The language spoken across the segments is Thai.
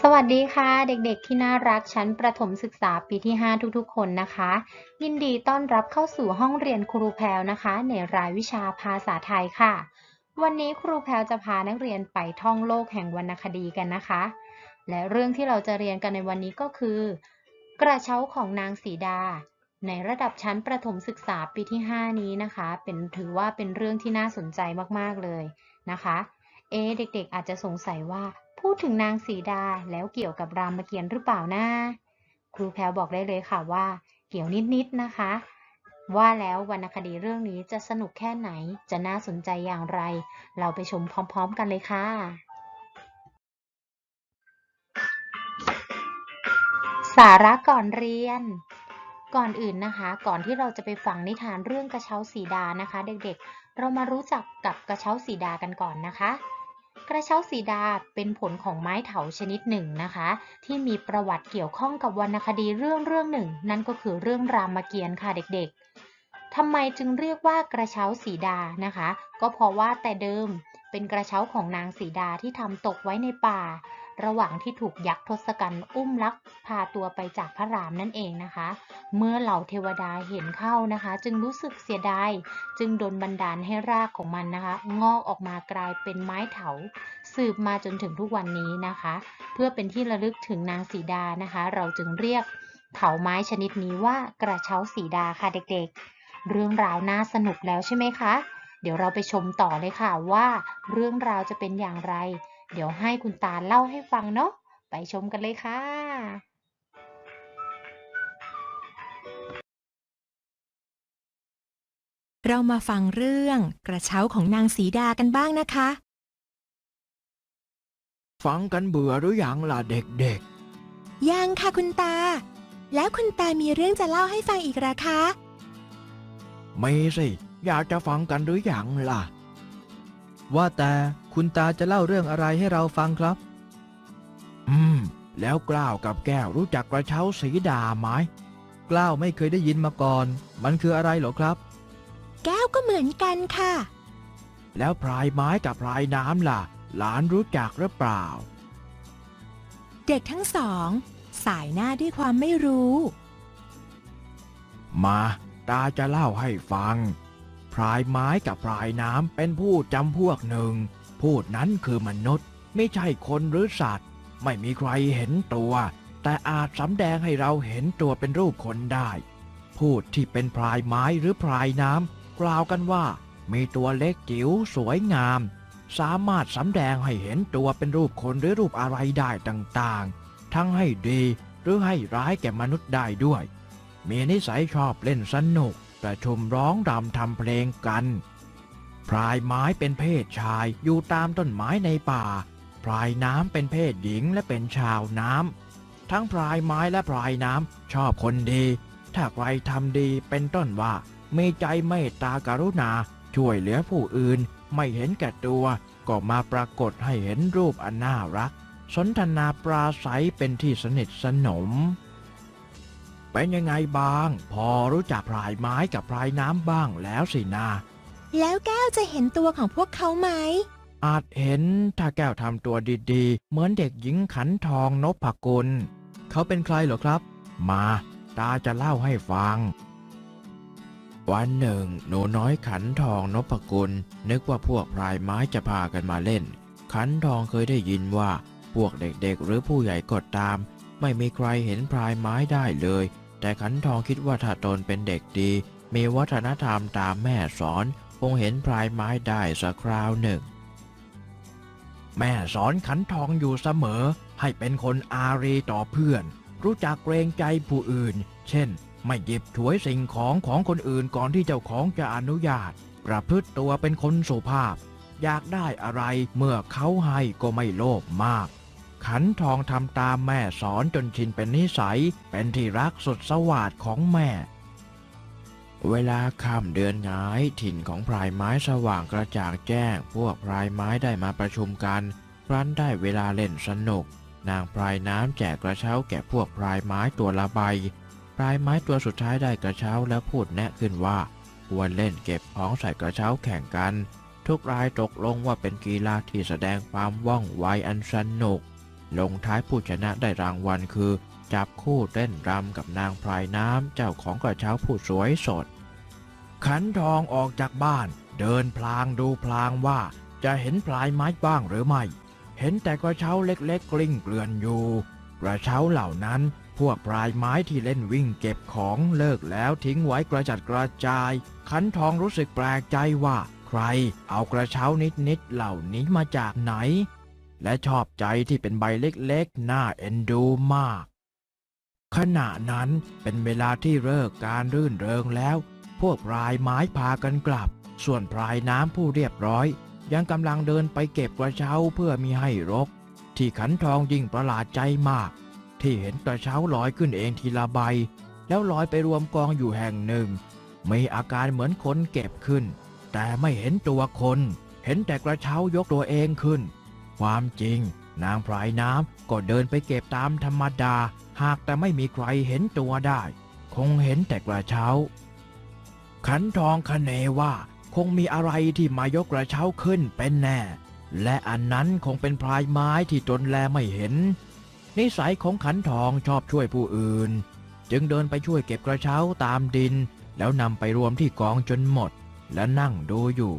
สวัสดีค่ะ เด็กๆที่น่ารักชั้นประถมศึกษาปีที่ 5 ทุกๆ คนนะคะ ยินดีต้อนรับเข้าสู่ห้องเรียนครูแพรวนะคะ ในรายวิชาภาษาไทยค่ะ วันนี้ครูแพรวจะพานักเรียนไปท่องโลกแห่งวรรณคดีกันนะคะ และเรื่องที่เราจะเรียนกันในวันนี้ก็คือ กระเช้าของนางสีดา ในระดับชั้นประถมศึกษาปีที่ 5 นี้นะคะ เป็นถือว่าเป็นเรื่องที่น่าสนใจมาก ๆ เลยนะคะ เอ เด็ก ๆ อาจจะสงสัยว่าพูดถึงนางสีดาแล้วเกี่ยวกับรามเกียรติ์หรือเปล่านะ ครูแพรวบอกได้เลยค่ะว่า เกี่ยวนิดๆนะคะ ว่าแล้ววรรณคดีเรื่องนี้จะสนุกแค่ไหน จะน่าสนใจอย่างไร เราไปชมพร้อม ๆ กันเลยค่ะสาระก่อนเรียน ก่อนอื่นนะคะ ก่อนที่เราจะไปฟังนิทานเรื่องกระเช้าสีดานะคะ เด็กๆ เรามารู้จักกับกระเช้าสีดากันก่อนนะคะ กระเช้าสีดาเป็นผลของไม้เถาชนิดหนึ่งนะคะ ที่มีประวัติเกี่ยวข้องกับวรรณคดีเรื่องเรื่องหนึ่ง นั่นก็คือเรื่องรามเกียรติ์ค่ะเด็กๆ ทำไมจึงเรียกว่ากระเช้าสีดานะคะ ก็เพราะว่าแต่เดิมเป็นกระเช้าของนางสีดาที่ทำตกไว้ในป่า ระหว่างที่ถูกยักษ์ทศกัณฐ์อุ้มลักพาตัวไปจากพระรามนั่นเองนะคะ เมื่อเหล่าเทวดาเห็นเข้านะคะ จึงรู้สึกเสียดายจึงดลบันดาลให้รากของมันนะคะ งอกออกมากลายเป็นไม้เถา สืบมาจนถึงทุกวันนี้นะคะ เพื่อเป็นที่ระลึกถึงนางสีดานะคะ เราจึงเรียกเถาไม้ชนิดนี้ว่ากระเช้าสีดาค่ะเด็กๆ เรื่องราวน่าสนุกแล้วใช่ไหมคะ เดี๋ยวเราไปชมต่อเลยค่ะว่าเรื่องราวจะเป็นอย่างไร เดี๋ยวให้คุณตาเล่าให้ฟังเนาะ ไปชมกันเลยค่ะ เรามาฟังเรื่องกระเช้าของนางสีดากันบ้างนะคะ ฟังกันเบื่อหรืออยังล่ะเด็กยังค่ะคุณตา แล้วคุณตามีเรื่องจะเล่าให้ฟังอีกเหรอคะๆไม่สิ อยากจะฟังกันหรืออยังล่ะ ว่าแต่คุณตาจะเล่าเรื่องอะไรให้เราฟังครับ อืม แล้วกล้าวกับแก้วรู้จักกระเช้าสีดาไหมกล้าวไม่เคยได้ยินมาก่อน มันคืออะไรเหรอครับ แก้วก็เหมือนกันค่ะ แล้วพรายไม้กับพรายน้ำล่ะ หลานรู้จักหรือเปล่า เด็กทั้งสอง สายหน้าด้วยความไม่รู้ มา ตาจะเล่าให้ฟัง พรายไม้กับพรายน้ำเป็นผู้จำพวกหนึ่ง พูดนั้นคือมนุษย์ ไม่ใช่คนหรือสัตว์ ไม่มีใครเห็นตัว แต่อาจสำแดงให้เราเห็นตัวเป็นรูปคนได้ พูดที่เป็นพรายไม้หรือพรายน้ำกล่าวกันว่า มีตัวเล็กจิ๋วสวยงาม สามารถสำแดงให้เห็นตัวเป็นรูปคนหรือรูปอะไรได้ต่างๆ ทั้งให้ดีหรือให้ร้ายแก่มนุษย์ได้ด้วย มีนิสัยชอบเล่นสนุก ประชุมร้องรำทำเพลงกัน พรายไม้เป็นเพศชายอยู่ตามต้นไม้ในป่า พรายน้ำเป็นเพศหญิงและเป็นชาวน้ำ ทั้งพรายไม้และพรายน้ำชอบคนดี ถ้าใครทำดีเป็นต้นว่า มีใจเมตตากรุณา ช่วยเหลือผู้อื่น ไม่เห็นแก่ตัว ก็มาปรากฏให้เห็นรูปอันน่ารัก สนทนาปราศัยเป็นที่สนิทสนม เป็นยังไงบ้าง พอรู้จักพรายไม้กับพรายน้ำบ้างแล้วสินาแล้วแก้วจะเห็นตัวของพวกเขาไหม อาจเห็นถ้าแก้วทำตัวดีๆ เหมือนเด็กหญิงขันทองนพกุล เขาเป็นใครเหรอครับ มาตาจะเล่าให้ฟัง วันหนึ่ง หนูน้อยขันทองนพกุล นึกว่าพวกพรายไม้จะพากันมาเล่น ขันทองเคยได้ยินว่า พวกเด็กๆ หรือผู้ใหญ่ก็ตาม ไม่มีใครเห็นพรายไม้ได้เลย แต่ขันทองคิดว่าถ้าตนเป็นเด็กดี มีวัฒนธรรมตามแม่สอน คงเห็นพรายไม้ได้สักคราวหนึ่ง แม่สอนขันทองอยู่เสมอ ให้เป็นคนอารีต่อเพื่อน รู้จักเกรงใจผู้อื่น เช่น ไม่หยิบถวยสิ่งของของคนอื่นก่อนที่เจ้าของจะอนุญาต ประพฤติตัวเป็นคนสุภาพ อยากได้อะไรเมื่อเขาให้ก็ไม่โลภมาก ขันทองทำตามแม่สอนจนชินเป็นนิสัย เป็นที่รักสุดสวาดของแม่ เวลาค่ำเดือนหงายถิ่นของพรายไม้สว่างกระจ่างแจ้ง พวกพรายไม้ได้มาประชุมกันครั้นได้เวลาเล่นสนุก นางพรายน้ำแจกกระเช้าแก่พวกพรายไม้ตัวละใบปลายไม้ตัวสุดท้ายได้กระเช้าแล้วพูดแนะขึ้นว่าควรเล่นเก็บของใส่กระเช้าแข่งกัน ทุกรายตกลงว่าเป็นกีฬาที่แสดงความว่องไวอันสนุก ลงท้ายผู้ชนะได้รางวัลคือ จับคู่เต้นรำกับนางพรายน้ำเจ้าของกระเช้าผู้สวยสด ขันทองออกจากบ้าน เดินพลางดูพลางว่าจะเห็นพลายไม้บ้างหรือไม่ เห็นแต่กระเช้าเล็กๆกลิ้งเกลื่อนอยู่ กระเช้าเหล่านั้นพวกพลายไม้ที่เล่นวิ่งเก็บของเลิกแล้วทิ้งไว้กระจัดกระจาย ขันทองรู้สึกแปลกใจว่า ใครเอากระเช้านิดๆเหล่านี้มาจากไหน และชอบใจที่เป็นใบเล็กๆ น่าเอ็นดูมาก ขณะนั้นเป็นเวลาที่เลิกการรื่นเริงแล้ว พวกพรายไม้พากันกลับ ส่วนพรายน้ำผู้เรียบร้อย ยังกำลังเดินไปเก็บกระเช้าเพื่อมีให้รก ที่ขันทองยิ่งประหลาดใจมาก ที่เห็นกระเช้าลอยขึ้นเองทีละใบ แล้วลอยไปรวมกองอยู่แห่งหนึ่ง มีอาการเหมือนคนเก็บขึ้น แต่ไม่เห็นตัวคน เห็นแต่กระเช้ายกตัวเองขึ้น ความจริง นางพรายน้ำก็เดินไปเก็บตามธรรมดา หากแต่ไม่มีใครเห็นตัวได้ คงเห็นแต่กระเช้า ขันทองคเนว่าคงมีอะไรที่มายกกระเช้าขึ้นเป็นแน่ และอันนั้นคงเป็นพลายไม้ที่ตนแลไม่เห็น นิสัยของขันทองชอบช่วยผู้อื่น จึงเดินไปช่วยเก็บกระเช้าตามดิน แล้วนำไปรวมที่กองจนหมด และนั่งดูอยู่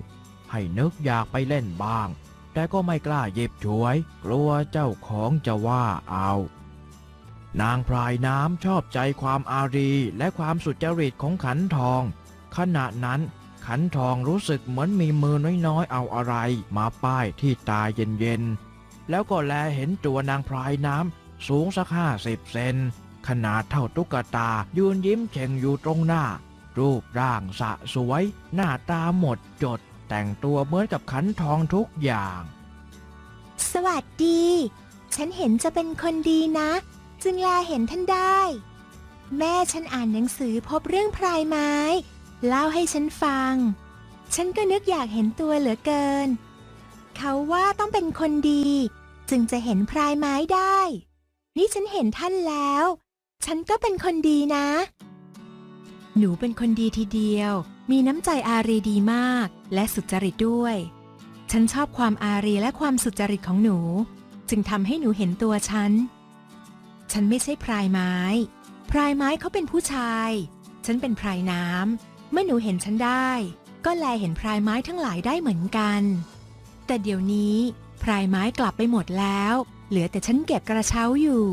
ให้นึกอยากไปเล่นบ้าง แต่ก็ไม่กล้าหยิบฉวย กลัวเจ้าของจะว่าเอา นางพรายน้ำชอบใจความอารีและความสุจริตของขันทอง ขณะนั้นขันทองรู้สึกเหมือนมีมือน้อยๆเอาอะไรมาป้ายที่ตาเย็นๆ แล้วก็แลเห็นตัวนางพรายน้ำสูงสักห้าสิบเซนขนาดเท่าตุ๊กตายืนยิ้มเฉ่งอยู่ตรงหน้า รูปร่างสะสวย หน้าตาหมดจด แต่งตัวเหมือนกับขันทองทุกอย่าง สวัสดี ฉันเห็นจะเป็นคนดีนะ จึงแลเห็นท่านได้ แม่ฉันอ่านหนังสือพบเรื่องพรายไม้ เล่าให้ฉันฟัง ฉันก็นึกอยากเห็นตัวเหลือเกิน เขาว่าต้องเป็นคนดี จึงจะเห็นพรายไม้ได้ นี่ฉันเห็นท่านแล้ว ฉันก็เป็นคนดีนะ หนูเป็นคนดีทีเดียว มีน้ำใจอารีดีมาก และสุจริตด้วย ฉันชอบความอารีและความสุจริตของหนู จึงทำให้หนูเห็นตัวฉัน ฉันไม่ใช่พรายไม้ พรายไม้เขาเป็นผู้ชาย ฉันเป็นพรายน้ำเมื่อหนูเห็นฉันได้ ก็แลเห็นพรายไม้ทั้งหลายได้เหมือนกัน แต่เดี๋ยวนี้พรายไม้กลับไปหมดแล้ว เหลือแต่ฉันเก็บกระเช้าอยู่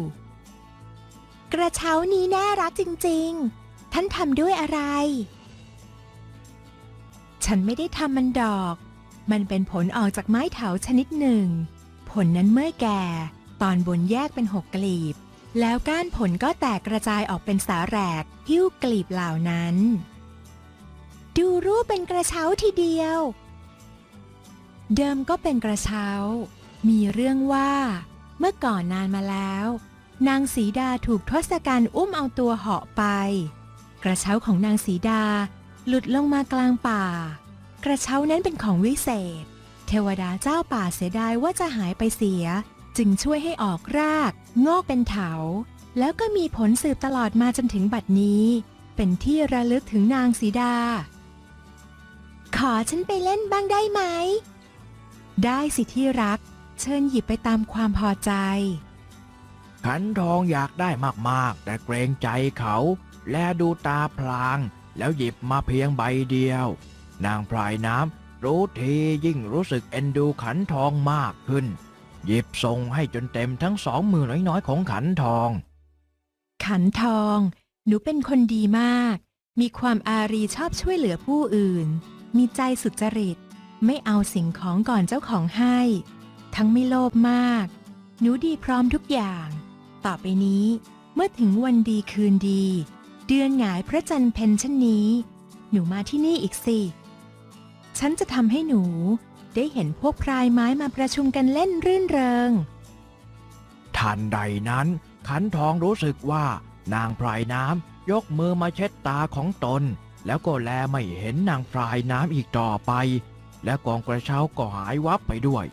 กระเช้านี้น่ารักจริง ๆ ท่านทำด้วยอะไร ฉันไม่ได้ทำมันดอก มันเป็นผลออกจากไม้เถาชนิดหนึ่ง ผลนั้นเมื่อแก่ ตอนบนแยกเป็นหกกลีบ แล้วก้านผลก็แตกกระจายออกเป็นสาแหรกหิ้วกลีบเหล่านั้น ดูรูปเป็นกระเช้าทีเดียว เดิมก็เป็นกระเช้า มีเรื่องว่า เมื่อก่อนนานมาแล้ว นางสีดาถูกทศกัณฐ์อุ้มเอาตัวเหาะไป กระเช้าของนางสีดา หลุดลงมากลางป่า กระเช้านั้นเป็นของวิเศษ เทวดาเจ้าป่าเสียดายว่าจะหายไปเสีย จึงช่วยให้ออกราก งอกเป็นเถา แล้วก็มีผลสืบตลอดมาจนถึงบัดนี้ เป็นที่ระลึกถึงนางสีดา ขอฉันไปเล่นบ้างได้ไหม ได้สิที่รัก เชิญหยิบไปตามความพอใจ ขันทองอยากได้มากๆ แต่เกรงใจเขา และดูตาพลาง แล้วหยิบมาเพียงใบเดียว นางพรายน้ำรู้ทียิ่งรู้สึกเอ็นดูขันทองมากขึ้น หยิบส่งให้จนเต็มทั้งสองมือน้อยๆของขันทอง ขันทอง หนูเป็นคนดีมาก มีความอารีชอบช่วยเหลือผู้อื่น มีใจสุจริต ไม่เอาสิ่งของก่อนเจ้าของให้ ทั้งไม่โลภมาก หนูดีพร้อมทุกอย่าง ต่อไปนี้เมื่อถึงวันดีคืนดี เดือนหงายพระจันทร์เพ็ญเช่นนี้ หนูมาที่นี่อีกสิ ฉันจะทำให้หนูได้เห็นพวกพรายไม้มาประชุมกันเล่นรื่นเริง ทันใดนั้น ขันทองรู้สึกว่า นางพรายน้ำยกมือมาเช็ดตาของตน แล้วก็แลไม่เห็นนางพรายน้ำอีกต่อไป และกองกระเช้าก็หายวับไปด้วย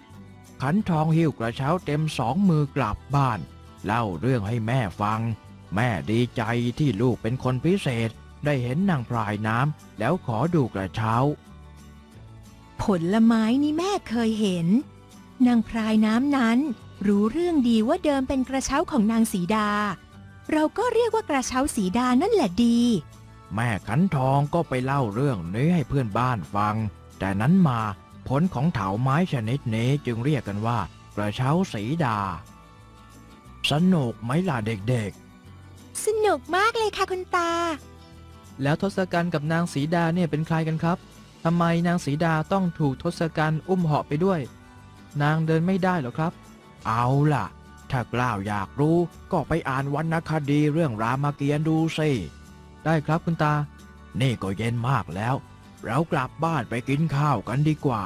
ขันทองหิ้วกระเช้าเต็มสองมือกลับบ้าน เล่าเรื่องให้แม่ฟัง แม่ดีใจที่ลูกเป็นคนพิเศษได้เห็นนางพรายน้ำแล้วขอดูกระเช้า ผลไม้นี่แม่เคยเห็น นางพรายน้ำนั้น รู้เรื่องดีว่าเดิมเป็นกระเช้าของนางสีดา เราก็เรียกว่ากระเช้าสีดานั่นแหละดี แม่ขันทองก็ไปเล่าเรื่องนี้ให้เพื่อนบ้านฟัง แต่นั้นมาผลของเถาไม้ชนิดนี้จึงเรียกกันว่า กระเช้าสีดา สนุกไหมล่ะเด็ก สนุกมากเลยค่ะคุณตา แล้วทศกัณฐ์กับนางสีดาเนี่ยเป็นใครกันครับทำไมนางสีดาต้องถูกทศกัณฐ์อุ้มเหาะไปด้วย นางเดินไม่ได้เหรอครับๆเอาล่ะ ถ้ากล้าวอยากรู้ ก็ไปอ่านวรรณคดีเรื่องรามเกียรติ์ดูสิได้ครับคุณตา นี่ก็เย็นมากแล้ว เรากลับบ้านไปกินข้าวกันดีกว่า